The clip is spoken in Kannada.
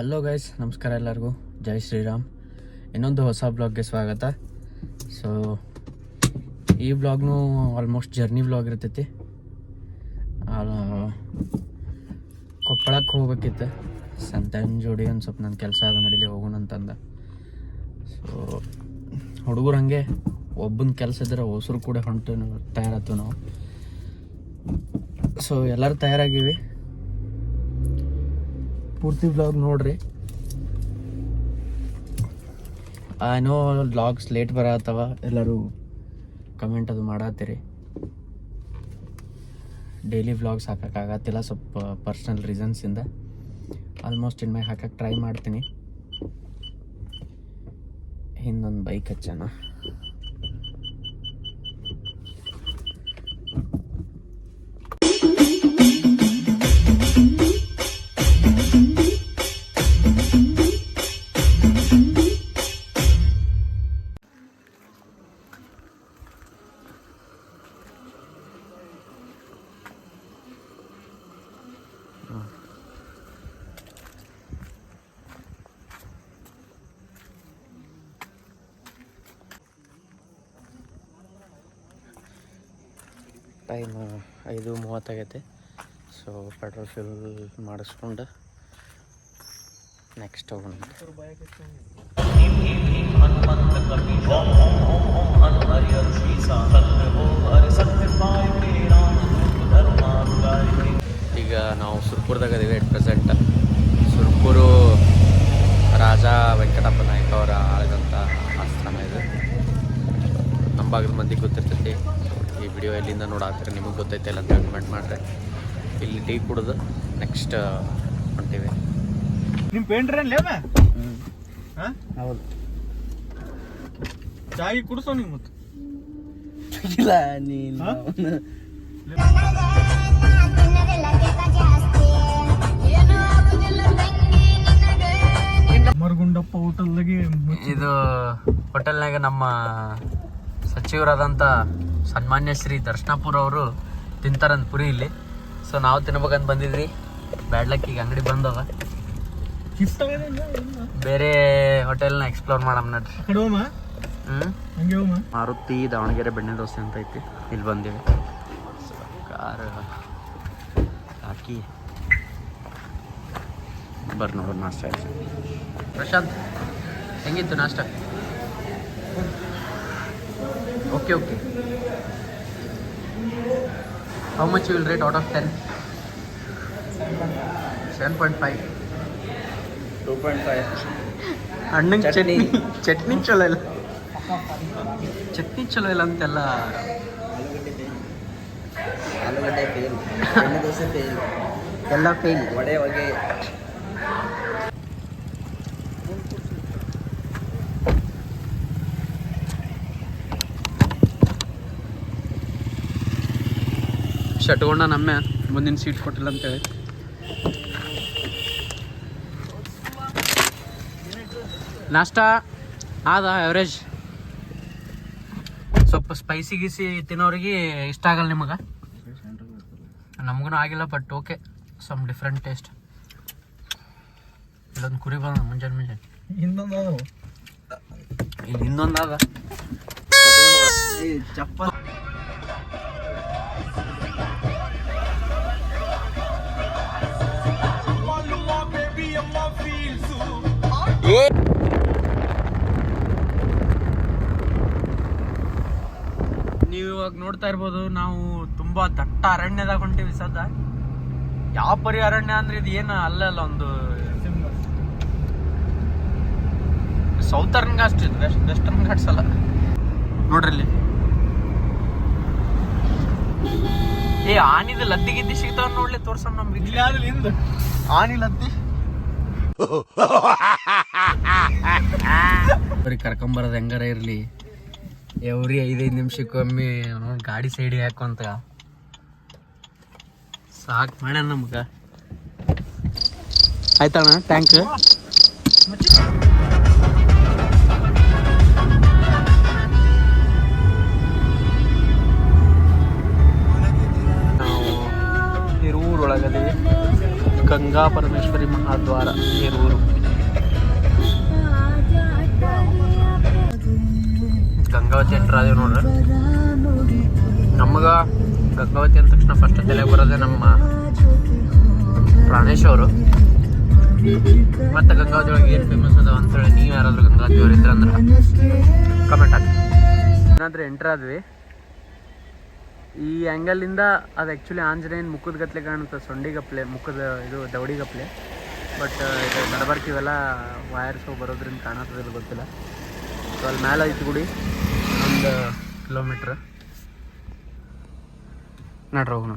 ಹಲೋ ಗೈಸ್ ನಮಸ್ಕಾರ ಎಲ್ಲರಿಗೂ. ಜೈ ಶ್ರೀರಾಮ್. ಇನ್ನೊಂದು ಹೊಸ ಬ್ಲಾಗ್ಗೆ ಸ್ವಾಗತ. ಸೊ ಈ ಬ್ಲಾಗ್ನು ಆಲ್ಮೋಸ್ಟ್ ಜರ್ನಿ ಬ್ಲಾಗ್ ಇರ್ತೈತಿ. ಕೊಪ್ಪಳಕ್ಕೆ ಹೋಗ್ಬೇಕಿತ್ತು. ಸಂತನ್ ಜೋಡಿ ಒಂದು ಸ್ವಲ್ಪ ನನ್ನ ಕೆಲಸ ಅದು ನಡೀಲಿ ಹೋಗೋಣ ಅಂತಂದ. ಸೊ ಹುಡುಗರು ಹಂಗೆ ಒಬ್ಬನ ಕೆಲಸ ಇದ್ರೆ ಹೊಸರು ಕೂಡ ಹೊಂಟು ತಯಾರಾತು ನಾವು ಸೊ ಎಲ್ಲರೂ ತಯಾರಾಗಿವಿ. ಪೂರ್ತಿ ಬ್ಲಾಗ್ ನೋಡ್ರಿ. ಏನೋ ಬ್ಲಾಗ್ಸ್ ಲೇಟ್ ಬರತ್ತವ, ಎಲ್ಲರೂ ಕಮೆಂಟ್ ಅದು ಮಾಡತ್ತೀರಿ. ಡೈಲಿ ವ್ಲಾಗ್ಸ್ ಹಾಕೋಕ್ಕಾಗತ್ತಿಲ್ಲ ಸ್ವಲ್ಪ ಪರ್ಸ್ನಲ್ ರೀಸನ್ಸಿಂದ ಆಲ್ಮೋಸ್ಟ್ ಇನ್ಮ್ಯಾಗ ಹಾಕಕ್ಕೆ ಟ್ರೈ ಮಾಡ್ತೀನಿ. ಹಿಂದೊಂದು ಬೈಕ್ ಹಚ್ಚೋಣ. ಟೈಮ್ ಐದು ಮೂವತ್ತಾಗೈತೆ. ಸೊ ಪೆಟ್ರೋಲ್ ಫ್ಯೂಲ್ ಮಾಡಿಸ್ಕೊಂಡು ನೆಕ್ಸ್ಟ್ ಹೋಗೋಣ. ಈಗ ನಾವು ಸುರ್ಪುರದಾಗ ಇದೀವಿ ಎಟ್ ಪ್ರೆಸೆಂಟ್ ಸುರ್ಪುರು ರಾಜ ವೆಂಕಟಪ್ಪ ನಾಯ್ಕ ಅವರ ಆಳಿದಂಥ ಆಸ್ಥಾನ ಇದು. ನಮ್ಮ ಭಾಗದ ಮಂದಿ ಗೊತ್ತಿರ್ತೈತಿ. ವಿಡಿಯೋ ಎಲ್ಲಿಂದ ನೋಡಾಕ್ರೆ ನಿಮಗೆ ಗೊತ್ತೈತೆ ಇಲ್ಲ ಅಂತ ಕಮೆಂಟ್ ಮಾಡ್ರಿ. ಇಲ್ಲಿ ಟೀ ಕುಡಿದು ನೆಕ್ಸ್ಟ್ ಹೊಂಟಿವಿ. ನಿಮ್ ಪೇಂಟ್ರೇನ್ ಹಾ? ಹೌದು. ಚಾಯಿ ಕುಡಿಸೋ ನಿಮ್ಮ ಮತ್ತೆ. ಇಲ್ಲ ನೀನು? ಮರಗುಂಡಪ್ಪ ಹೋಟೆಲ್ದಾಗೆ ಇದು ಹೋಟೆಲ್ನಾಗ ನಮ್ಮ ಸಚಿವರಾದಂಥ ಸನ್ಮಾನ್ಯ ಶ್ರೀ ದರ್ಶನಾಪುರ ಅವರು ತಿಂತಾರಂತ ಪುರಿ ಇಲ್ಲಿ. ಸೊ ನಾವು ತಿನ್ಬೇಕಂತ ಬಂದಿದ್ವಿ. ಬ್ಯಾಡ್ಲಕ್ ಈಗ ಅಂಗಡಿ ಬಂದವ. ಬೇರೆ ಹೋಟೆಲ್ನ ಎಕ್ಸ್ಪ್ಲೋರ್ ಮಾಡಮ್ ನಡ್ರಿ. ಮಾರುತಿ ದಾವಣಗೆರೆ ಬೆಣ್ಣೆ ದೋಸೆ ಅಂತ ಐತಿ. ಇಲ್ಲಿ ಬಂದಿವಿ. ಕಾರ್ ಹಾಕಿ ಬರ್ರಿ ನೋಡೋಣ ನಾಷ್ಟ ಆಯ್ತು ಪ್ರಶಾಂತ್ ಹೆಂಗಿತ್ತು ನಾಷ್ಟ? Okay okay how much will rate out of ten seven point five two point five ಹಣ್ಣಂಗೆ chutney. Chutney ಚಲೋ ಇಲ್ಲ. ಚಟ್ನಿ ಚಲೋ ಇಲ್ಲ ಅಂತೆಲ್ಲ. ಆಲೂಗಡ್ಡೆ ಫೇಲ್ ದೋಸೆ ಫೇಲ್ ಎಲ್ಲ ಫೇಲ್ ವಡೆ ಹೊಗೆ. ಶಟ್ಕೊಂಡ ನಮ್ಮೆ ಮುಂದಿನ ಸೀಟ್ ಕೊಟ್ಟಿಲ್ಲ ಅಂತೇಳಿ. ನಾಷ್ಟ ಆದ ಎವರೇಜ್ ಸ್ವಲ್ಪ ಸ್ಪೈಸಿ ಗೀಸಿ ತಿನ್ನೋರಿಗೆ ಇಷ್ಟ ಆಗಲ್ಲ ನಿಮಗೆ? ನಮಗೂ ಆಗಿಲ್ಲ but okay some different taste ಇಲ್ಲೊಂದು ಕುರಿ ಬಂದ ಮುಂಜಾನೆ ಮುಂಜಾನೆ. ಇನ್ನೊಂದು. ಇಲ್ಲಿ ಇನ್ನೊಂದು ಅದ ನೀವು ಇವಾಗ ನೋಡ್ತಾ ಇರ್ಬೋದು ನಾವು ತುಂಬಾ ದಟ್ಟ ಅರಣ್ಯದಾಗ ಹೊಂಟಿವಿ ಸದ್ದ ಯಾವ ಪರಿ ಅರಣ್ಯ ಅಂದ್ರೆ ಇದು ಏನು ಅಲ್ಲ ಅಲ್ಲ ಒಂದು ಸೌತರ್ನ್ ಅಷ್ಟು ಇದು ವೆಸ್ಟ್ ವೆಸ್ಟರ್ನ್ ಘಾಟ್ಸ್ ಅಲ್ಲ. ನೋಡ್ರಿ ಇಲ್ಲಿ. ಏ ಆನಿದ ಲದ್ದಿ ಗಿದ್ದಿ ಸಿಗ್ತಾವ ನೋಡ್ಲಿ ತೋರ್ಸಮ್ ನಮ್ಗೆ ಆನಿ ಲದ್ದಿ. ಬರೀ ಕರ್ಕೊಂಬರೋದು ಹೆಂಗಾರ ಇರ್ಲಿ? ಎವ್ರಿ ಐದೈದು ನಿಮಿಷಕ್ಕೊಮ್ಮೆ ಗಾಡಿ ಸೈಡ್ ಹಾಕೊಂತ ಸಾಕು ಮಾಡ್ಯಾನ ನಮ್ಗ. ಆಯ್ತಣ್ಣ ಟ್ಯಾಂಕ್ ನಾವು ಹಿರೂರೊಳಗದೀವಿ ಗಂಗಾ ಪರಮೇಶ್ವರಿ ಮಹಾದ್ವಾರ ಹೇರೂರು ಗಂಗಾವತಿ ಎಂಟ್ರ್ ಆದೇವ್ ನೋಡ್ರಿ. ನಮಗೆ ಗಂಗಾವತಿ ಅಂದ ತಕ್ಷಣ ಫಸ್ಟ್ ತಲೆಗೆ ಬರೋದೆ ನಮ್ಮ ಪ್ರಾಣೇಶ್ ಅವರು. ಮತ್ತೆ ಗಂಗಾವತಿ ಒಳಗೆ ಏನು ಫೇಮಸ್ ಅದಾವ ಅಂತೇಳಿ ನೀವು ಯಾರಾದರೂ ಗಂಗಾವತಿ ಅವ್ರು ಇದ್ರಂದ್ರೆ ಕಮೆಂಟ್ ಹಾಕಿ ಏನಾದರೂ ಎಂಟ್ರ್ ಆದ್ವಿ. ಈ ಆ್ಯಂಗಲಿಂದ ಅದು ಆ್ಯಕ್ಚುಲಿ ಆಂಜನೇಯನ ಮುಖದ ಗತ್ಲೆ ಕಾಣುತ್ತೆ ಸೊಂಡಿಗಪ್ಲೆ ಮುಖದ ಇದು ದವಡಿಗಪ್ಲೆ ಬಟ್ ಇದು ನಡಬರ್ಕಿವೆಲ್ಲ ವೈರ್ಸ್ ಬರೋದ್ರಿಂದ ಕಾಣತ್ತದಿಲ್ಲ ಗೊತ್ತಿಲ್ಲ. ಸೊ ಅಲ್ಲಿ ಮೇಲೆ ಐತಿ ಗುಡಿ. ಒಂದು ಕಿಲೋಮೀಟ್ರ್. ನಡ್ರಿ ಹೋಗೋಣ